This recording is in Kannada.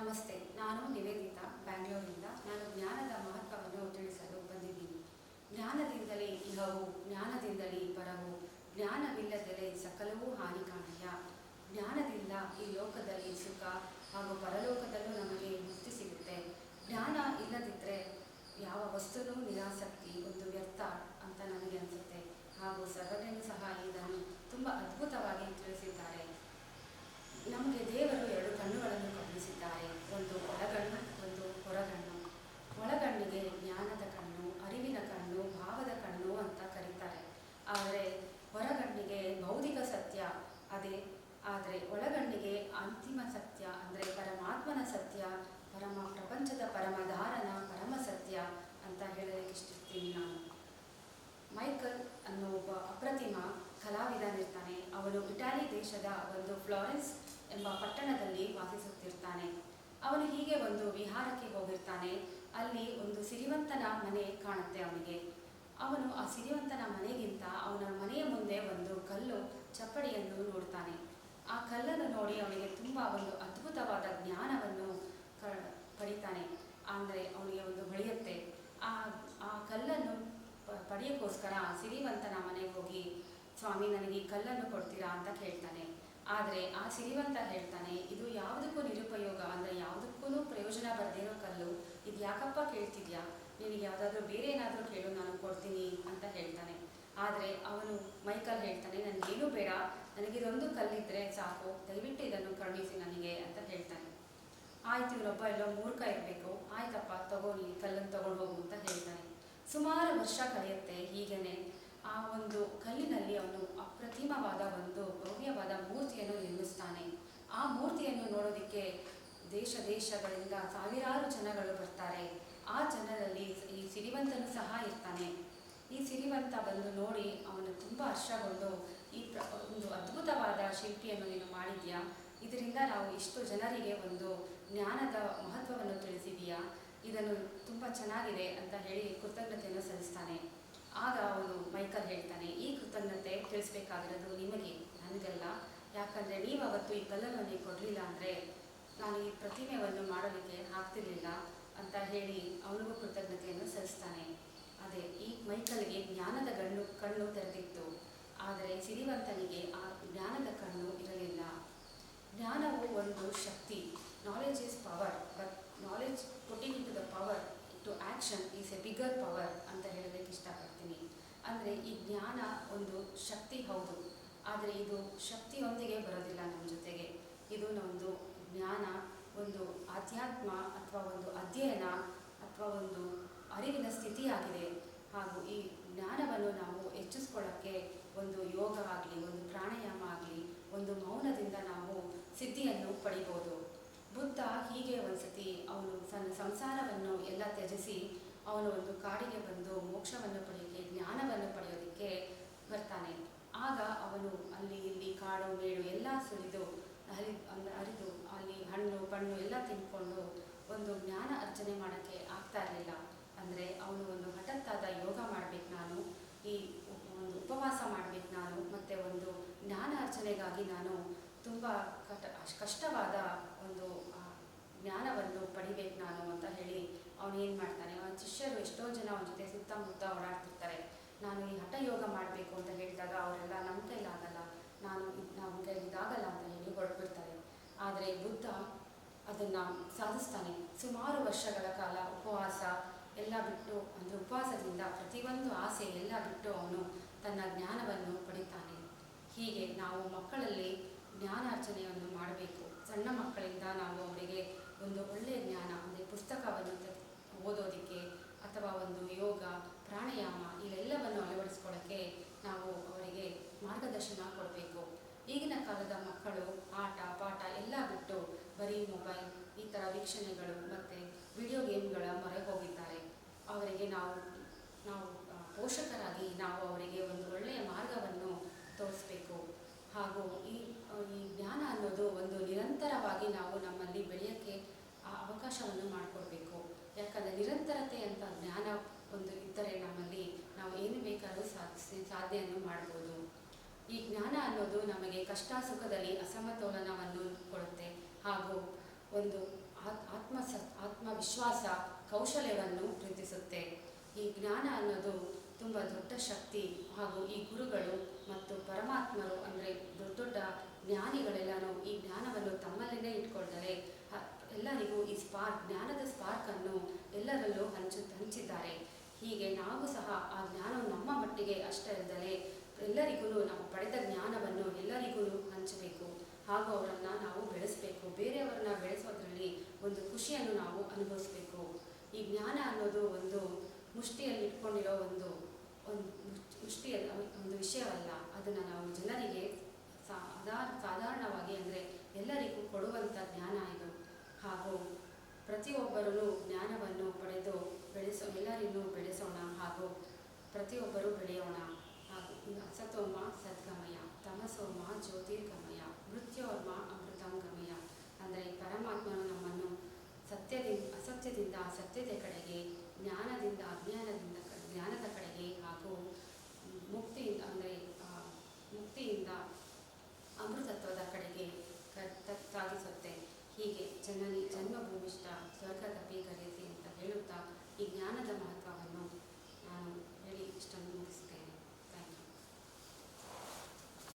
ನಮಸ್ತೆ, ನಾನು ನಿವೇದಿತಾ ಬ್ಯಾಂಗ್ಳೂರಿನಿಂದ ನಾನು ಜ್ಞಾನದ ಮಹತ್ವವನ್ನು ತಿಳಿಸಲು ಬಂದಿದ್ದೀನಿ. ಜ್ಞಾನದಿಂದಲೇ ಇಹವು ಜ್ಞಾನದಿಂದಲೇ ಪರವು, ಜ್ಞಾನವಿಲ್ಲದಲೇ ಸಕಲವೂ ಹಾನಿಕಾರಕ ಜ್ಞಾನದಿಂದ ಈ ಲೋಕದಲ್ಲಿ ಸುಖ ಹಾಗೂ ಪರಲೋಕದಲ್ಲೂ ನಮಗೆ ಮುಕ್ತಿ ಸಿಗುತ್ತೆ. ಜ್ಞಾನ ಇಲ್ಲದಿದ್ದರೆ ಯಾವ ವಸ್ತುನೂ ನಿರಾಸಕ್ತಿ, ಒಂದು ವ್ಯರ್ಥ ಅಂತ ನನಗೆ ಅನಿಸುತ್ತೆ. ಹಾಗೂ ಸರ್ವಜ್ಞನು ಸಹ ಇದನ್ನು ತುಂಬ ಅದ್ಭುತವಾಗಿ ತಿಳಿಸಿದ್ದಾರೆ. ನಮಗೆ ದೇವರು ಎರಡು ಕಣ್ಣುಗಳನ್ನು ಕರುಣಿಸಿದ್ದಾರೆ ಒಂದು ಒಳಗಣ್ಣು ಒಂದು ಹೊರಗಣ್ಣು ಒಳಗಣ್ಣಿಗೆ ಜ್ಞಾನದ ಕಣ್ಣು ಅರಿವಿನ ಕಣ್ಣು ಭಾವದ ಕಣ್ಣು ಅಂತ ಕರೀತಾರೆ ಆದರೆ ಹೊರಗಣ್ಣಿಗೆ ಭೌತಿಕ ಸತ್ಯ ಅದೇ ಆದರೆ ಒಳಗಣ್ಣಿಗೆ ಅಂತಿಮ ಸತ್ಯ ಅಂದರೆ ಪರಮಾತ್ಮನ ಸತ್ಯ ಪರಮ ಪ್ರಪಂಚದ ಪರಮಧಾರನ ಪರಮ ಸತ್ಯ ಅಂತ ಹೇಳಲಿಕ್ಕೆ ಇಷ್ಟಿರ್ತೀನಿ ನಾನು ಮೈಕಲ್ ಅನ್ನೋ ಒಬ್ಬ ಅಪ್ರತಿಮ ಕಲಾವಿದನಿರ್ತಾನೆ ಅವನು ಇಟಾಲಿ ದೇಶದ ಒಂದು ಫ್ಲಾರೆನ್ಸ್ ಎಂಬ ಪಟ್ಟಣದಲ್ಲಿ ವಾಸಿಸುತ್ತಿರ್ತಾನೆ. ಅವನು ಹೀಗೆ ಒಂದು ವಿಹಾರಕ್ಕೆ ಹೋಗಿರ್ತಾನೆ. ಅಲ್ಲಿ ಒಂದು ಸಿರಿವಂತನ ಮನೆ ಕಾಣುತ್ತೆ ಅವನಿಗೆ. ಅವನು ಆ ಸಿರಿವಂತನ ಮನೆಗಿಂತ ಅವನ ಮನೆಯ ಮುಂದೆ ಒಂದು ಕಲ್ಲು ಚಪ್ಪಡಿಯನ್ನು ನೋಡ್ತಾನೆ. ಆ ಕಲ್ಲನ್ನು ನೋಡಿ ಅವನಿಗೆ ತುಂಬ ಒಂದು ಅದ್ಭುತವಾದ ಜ್ಞಾನವನ್ನು ಕ, ಪಡಿತಾನೆ. ಅಂದರೆ ಅವನಿಗೆ ಒಂದು ಹೊಳೆಯುತ್ತೆ ಆ ಆ ಕಲ್ಲನ್ನು ಪಡೆಯೋಕ್ಕೋಸ್ಕರ ಸಿರಿವಂತನ ಮನೆಗೆ ಹೋಗಿ, ಸ್ವಾಮಿ, ನನಗೆ ಈ ಕಲ್ಲನ್ನು ಕೊಡ್ತೀರಾ? ಅಂತ ಕೇಳ್ತಾನೆ. ಆದರೆ ಆ ಸಿರಿವಂತ ಹೇಳ್ತಾನೆ, ಇದು ಯಾವುದಕ್ಕೂ ನಿರುಪಯೋಗ ಅಂದರೆ ಯಾವುದಕ್ಕೂ ಪ್ರಯೋಜನ ಬರದಿರೋ ಕಲ್ಲು, ಇದು ಯಾಕಪ್ಪ ಕೇಳ್ತಿದ್ಯಾ? ನಿನಗೆ ಯಾವುದಾದ್ರೂ ಬೇರೆ ಏನಾದರೂ ಕೇಳು, ನಾನು ಕೊಡ್ತೀನಿ ಅಂತ ಹೇಳ್ತಾನೆ. ಆದರೆ ಅವನು ಮೈಕಲ್ ಹೇಳ್ತಾನೆ, ನನಗೇನು ಬೇಡ, ನನಗಿದೊಂದು ಕಲ್ಲಿದ್ದರೆ ಸಾಕು, ದಯವಿಟ್ಟು ಇದನ್ನು ಕರುಣಿಸಿ ನನಗೆ ಅಂತ ಹೇಳ್ತಾನೆ. ಆಯ್ತು, ಇವರೊಬ್ಬ ಎಲ್ಲೋ ಮೂರ್ಖ ಇರಬೇಕು, ಆಯ್ತಪ್ಪ ತಗೊಳ್ಳಿ ಕಲ್ಲನ್ನು ತಗೊಂಡು ಹೋಗು ಅಂತ ಹೇಳ್ತಾನೆ. ಸುಮಾರು ವರ್ಷ ಕಳೆಯುತ್ತೆ ಹೀಗೇನೆ, ಆ ಒಂದು ಕಲ್ಲಿನಲ್ಲಿ ಅವನು ಅಪ್ರತಿಮವಾದ ಒಂದು ಭವ್ಯವಾದ ಮೂರ್ತಿಯನ್ನು ನಿರ್ಮಿಸ್ತಾನೆ. ಆ ಮೂರ್ತಿಯನ್ನು ನೋಡೋದಕ್ಕೆ ದೇಶ ದೇಶಗಳಿಂದ ಸಾವಿರಾರು ಜನಗಳು ಬರ್ತಾರೆ. ಆ ಜನರಲ್ಲಿ ಈ ಸಿರಿವಂತನು ಸಹ ಇರ್ತಾನೆ. ಈ ಸಿರಿವಂತ ಬಂದು ನೋಡಿ ಅವನು ತುಂಬ ಹರ್ಷಗೊಂಡು, ಈ ಪ್ರ, ಒಂದು ಅದ್ಭುತವಾದ ಶಿಲ್ಪಿಯನ್ನು ನೀನು ಮಾಡಿದ್ಯಾ? ಇದರಿಂದ ನಾವು ಇಷ್ಟು ಜನರಿಗೆ ಒಂದು ಜ್ಞಾನದ ಮಹತ್ವವನ್ನು ತಿಳಿಸಿದೀಯಾ? ಇದನ್ನು ತುಂಬ ಚೆನ್ನಾಗಿದೆ ಅಂತ ಹೇಳಿ ಕೃತಜ್ಞತೆಯನ್ನು ಸಲ್ಲಿಸ್ತಾನೆ. ಆಗ ಅವನು ಮೈಕಲ್ ಹೇಳ್ತಾನೆ, ಈ ಕೃತಜ್ಞತೆ ತಿಳಿಸ್ಬೇಕಾಗಿರೋದು ನಿಮಗೆ ನನಗಲ್ಲ. ಯಾಕಂದರೆ ನೀವು ಅವತ್ತು ಈ ಕಲ್ಲನ್ನು ಕೊಡಲಿಲ್ಲ ಅಂದರೆ ನಾನು ಈ ಪ್ರತಿಮೆಯನ್ನು ಮಾಡೋದಕ್ಕೆ ಆಗ್ತಿರಲಿಲ್ಲ ಅಂತ ಹೇಳಿ ಅವನಿಗೂ ಕೃತಜ್ಞತೆಯನ್ನು ಸಲ್ಲಿಸ್ತಾನೆ. ಅದೇ, ಈ ಮೈಕಲ್ಗೆ ಜ್ಞಾನದ ಗಣ್ಣು ಕಣ್ಣು ತೆರೆದಿತ್ತು. ಆದರೆ ಸಿರಿವಂತನಿಗೆ ಆ ಜ್ಞಾನದ ಕಣ್ಣು ಇರಲಿಲ್ಲ. ಜ್ಞಾನವು ಒಂದು ಶಕ್ತಿ. Knowledge is power but knowledge putting to the power to action is a bigger power ಅಂತ ಹೇಳೋದಕ್ಕೆ ಇಷ್ಟಪಡ್ತೀನಿ. ಅಂದರೆ ಈ ಜ್ಞಾನ ಒಂದು ಶಕ್ತಿ ಹೌದು. ಆದರೆ ಇದು ಶಕ್ತಿಯೊಂದಿಗೆ ಬರೋದಿಲ್ಲ ನಮ್ಮ ಜೊತೆಗೆ. ಇದು ನಮ್ಮದು ಜ್ಞಾನ, ಒಂದು ಆಧ್ಯಾತ್ಮ ಅಥವಾ ಒಂದು ಅಧ್ಯಯನ ಅಥವಾ ಒಂದು ಅರಿವಿನ ಸ್ಥಿತಿಯಾಗಿದೆ. ಹಾಗೂ ಈ ಜ್ಞಾನವನ್ನು ನಾವು ಹೆಚ್ಚಿಸ್ಕೊಳ್ಳೋಕ್ಕೆ ಒಂದು ಯೋಗ ಆಗಲಿ, ಒಂದು ಪ್ರಾಣಾಯಾಮ ಆಗಲಿ, ಒಂದು ಮೌನದಿಂದ ನಾವು ಸಿದ್ಧಿಯನ್ನು ಪಡಿಬೋದು. ಬುದ್ಧ ಹೀಗೆ ಒಂದು ಸತಿ ಅವನು ಸಂಸಾರವನ್ನು ಎಲ್ಲ ತ್ಯಜಿಸಿ ಅವನು ಒಂದು ಕಾಡಿಗೆ ಬಂದು ಮೋಕ್ಷವನ್ನು ಪಡೆಯೋಕ್ಕೆ ಜ್ಞಾನವನ್ನು ಪಡೆಯೋದಕ್ಕೆ ಬರ್ತಾನೆ. ಆಗ ಅವನು ಅಲ್ಲಿ ಇಲ್ಲಿ ಕಾಡು, ಮೇಡು ಎಲ್ಲ ಸುರಿದು ಹರಿ ಅರಿದು ಅಲ್ಲಿ ಹಣ್ಣು ಪಣ್ಣು ಎಲ್ಲ ತಿನ್ಕೊಂಡು ಒಂದು ಜ್ಞಾನ ಅರ್ಚನೆ ಮಾಡೋಕ್ಕೆ ಆಗ್ತಾ ಇರಲಿಲ್ಲ. ಅಂದರೆ ಅವನು ಒಂದು ಹಠತ್ತಾದ ಯೋಗ ಮಾಡಬೇಕು ನಾನು, ಈ ಒಂದು ಉಪವಾಸ ಮಾಡಬೇಕು ನಾನು, ಮತ್ತು ಒಂದು ಜ್ಞಾನ ಅರ್ಚನೆಗಾಗಿ ನಾನು ತುಂಬ ಕಟ, ಕಷ್ಟವಾದ ಒಂದು ಜ್ಞಾನವನ್ನು ಪಡಿಬೇಕು ನಾನು ಅಂತ ಹೇಳಿ ಅವನು ಏನು ಮಾಡ್ತಾನೆ. ಶಿಷ್ಯರು ಎಷ್ಟೋ ಜನ ಅವನ ಜೊತೆ ಸುತ್ತಮುತ್ತ ಓಡಾಡ್ತಿರ್ತಾರೆ. ನಾನು ಈ ಹಠ ಯೋಗ ಮಾಡಬೇಕು ಅಂತ ಹೇಳಿದಾಗ ಅವರೆಲ್ಲ ನಮ್ಮ ಕೈಲಾಗಲ್ಲ ನಾನು ನಮ್ಮ ಕೈಲಿ ಇದಾಗಲ್ಲ ಅಂತ ಹೇಳಿ ಹೊರಟುಬಿಡ್ತಾರೆ. ಆದರೆ ಬುದ್ಧ ಅದನ್ನು ಸಾಧಿಸ್ತಾನೆ. ಸುಮಾರು ವರ್ಷಗಳ ಕಾಲ ಉಪವಾಸ ಎಲ್ಲ ಬಿಟ್ಟು, ಅಂದರೆ ಉಪವಾಸದಿಂದ ಪ್ರತಿಯೊಂದು ಆಸೆ ಎಲ್ಲ ಬಿಟ್ಟು ಅವನು ತನ್ನ ಜ್ಞಾನವನ್ನು ಪಡಿತಾನೆ. ಹೀಗೆ ನಾವು ಮಕ್ಕಳಲ್ಲಿ ಜ್ಞಾನಾರ್ಚನೆಯನ್ನು ಮಾಡಬೇಕು. ಸಣ್ಣ ಮಕ್ಕಳಿಂದ ನಾವು ಅವರಿಗೆ ಒಂದು ಒಳ್ಳೆಯ ಜ್ಞಾನ, ಅಂದರೆ ಪುಸ್ತಕವನ್ನು ಓದೋದಕ್ಕೆ ಅಥವಾ ಒಂದು ಯೋಗ, ಪ್ರಾಣಾಯಾಮ ಇವೆಲ್ಲವನ್ನು ಅಳವಡಿಸ್ಕೊಳ್ಳೋಕ್ಕೆ ನಾವು ಅವರಿಗೆ ಮಾರ್ಗದರ್ಶನ ಕೊಡಬೇಕು. ಈಗಿನ ಕಾಲದ ಮಕ್ಕಳು ಆಟ, ಪಾಠ ಎಲ್ಲ ಬಿಟ್ಟು ಬರೀ ಮೊಬೈಲ್, ಈ ಥರ ವೀಕ್ಷಣೆಗಳು ಮತ್ತು ವಿಡಿಯೋ ಗೇಮ್ಗಳ ಮೊರೆ ಹೋಗಿದ್ದಾರೆ. ಅವರಿಗೆ ನಾವು ನಾವು ಪೋಷಕರಾಗಿ ನಾವು ಅವರಿಗೆ ಒಂದು ಒಳ್ಳೆಯ ಮಾರ್ಗವನ್ನು ತೋರಿಸ್ಬೇಕು. ಹಾಗೂ ಈ ಈ ಜ್ಞಾನ ಅನ್ನೋದು ಒಂದು ನಿರಂತರವಾಗಿ ನಾವು ನಮ್ಮಲ್ಲಿ ಬೆಳೆಯೋಕ್ಕೆ ಅವಕಾಶವನ್ನು ಮಾಡಿಕೊಡ್ಬೇಕು. ಯಾಕಂದರೆ ನಿರಂತರತೆ ಅಂತ ಜ್ಞಾನ ಒಂದು ಇದ್ದರೆ ನಮ್ಮಲ್ಲಿ ನಾವು ಏನು ಬೇಕಾದರೂ ಸಾಧಿಸಿ ಸಾಧನೆಯನ್ನು ಮಾಡ್ಬೋದು. ಈ ಜ್ಞಾನ ಅನ್ನೋದು ನಮಗೆ ಕಷ್ಟ ಸುಖದಲ್ಲಿ ಅಸಮತೋಲನವನ್ನು ಕೊಡುತ್ತೆ. ಹಾಗೂ ಒಂದು ಆತ್ಮ ಸ ಆತ್ಮವಿಶ್ವಾಸ ಕೌಶಲ್ಯವನ್ನು ವೃದ್ಧಿಸುತ್ತೆ. ಈ ಜ್ಞಾನ ಅನ್ನೋದು ತುಂಬ ದೊಡ್ಡ ಶಕ್ತಿ. ಹಾಗೂ ಈ ಗುರುಗಳು ಮತ್ತು ಪರಮಾತ್ಮರು ಅಂದರೆ ದೊಡ್ಡ ದೊಡ್ಡ ಜ್ಞಾನಿಗಳೆಲ್ಲನೂ ಈ ಜ್ಞಾನವನ್ನು ತಮ್ಮಲ್ಲೇ ಇಟ್ಕೊಂಡರೆ ಎಲ್ಲರಿಗೂ ಈ ಸ್ಪಾ ಹಂಚು ಹಂಚಿದ್ದಾರೆ ಹೀಗೆ ನಾವು ಸಹ ಆ ಜ್ಞಾನವು ನಮ್ಮ ಮಟ್ಟಿಗೆ ಅಷ್ಟೇ ಅಲ್ಲದೆ ಎಲ್ಲರಿಗೂ ನಾವು ಪಡೆದ ಜ್ಞಾನವನ್ನು ಎಲ್ಲರಿಗೂ ಹಂಚಬೇಕು. ಹಾಗೂ ಅವರನ್ನು ನಾವು ಬೆಳೆಸಬೇಕು. ಬೇರೆಯವರನ್ನ ಬೆಳೆಸೋದ್ರಲ್ಲಿ ಒಂದು ಖುಷಿಯನ್ನು ನಾವು ಅನುಭವಿಸಬೇಕು. ಈ ಜ್ಞಾನ ಅನ್ನೋದು ಒಂದು ಮುಷ್ಟಿಯಲ್ಲಿ ಇಟ್ಕೊಂಡಿರೋ ಒಂದು ಒಂದು ಮುಷ್ಟಿಯಲ್ಲ, ಒಂದು ವಿಷಯವಲ್ಲ. ಅದನ್ನು ನಾವು ಜನರಿಗೆ ಸಾಧಾ ಸಾಧಾರಣವಾಗಿ ಅಂದರೆ ಎಲ್ಲರಿಗೂ ಕೊಡುವಂಥ ಜ್ಞಾನ ಇದು. ಹಾಗೂ ಪ್ರತಿಯೊಬ್ಬರೂ ಜ್ಞಾನವನ್ನು ಪಡೆದು ಬೆಳೆಸೋ ಎಲ್ಲರನ್ನೂ ಬೆಳೆಸೋಣ. ಹಾಗೂ ಪ್ರತಿಯೊಬ್ಬರೂ ಬೆಳೆಯೋಣ. ಹಾಗೂ ಸತೋಮ ಸದ್ಗಮಯ ತಮಸೋಮ ಜ್ಯೋತಿರ್ಗಮಯ, ಮೃತ್ಯೋರ್ಮ, ಅಮೃತಾಂಗಮಯ. ಅಂದರೆ ಪರಮಾತ್ಮನು ನಮ್ಮನ್ನು ಸತ್ಯದಿಂದ, ಅಸತ್ಯದಿಂದ ಸತ್ಯದ ಕಡೆಗೆ, ಜ್ಞಾನದಿಂದ, ಅಜ್ಞಾನದಿಂದ ಜ್ಞಾನದ ಕಡೆಗೆ ಹಾಗೂ ಮುಕ್ತಿಯಿಂದ, ಅಂದರೆ ಮುಕ್ತಿಯಿಂದ ಅಮೃತ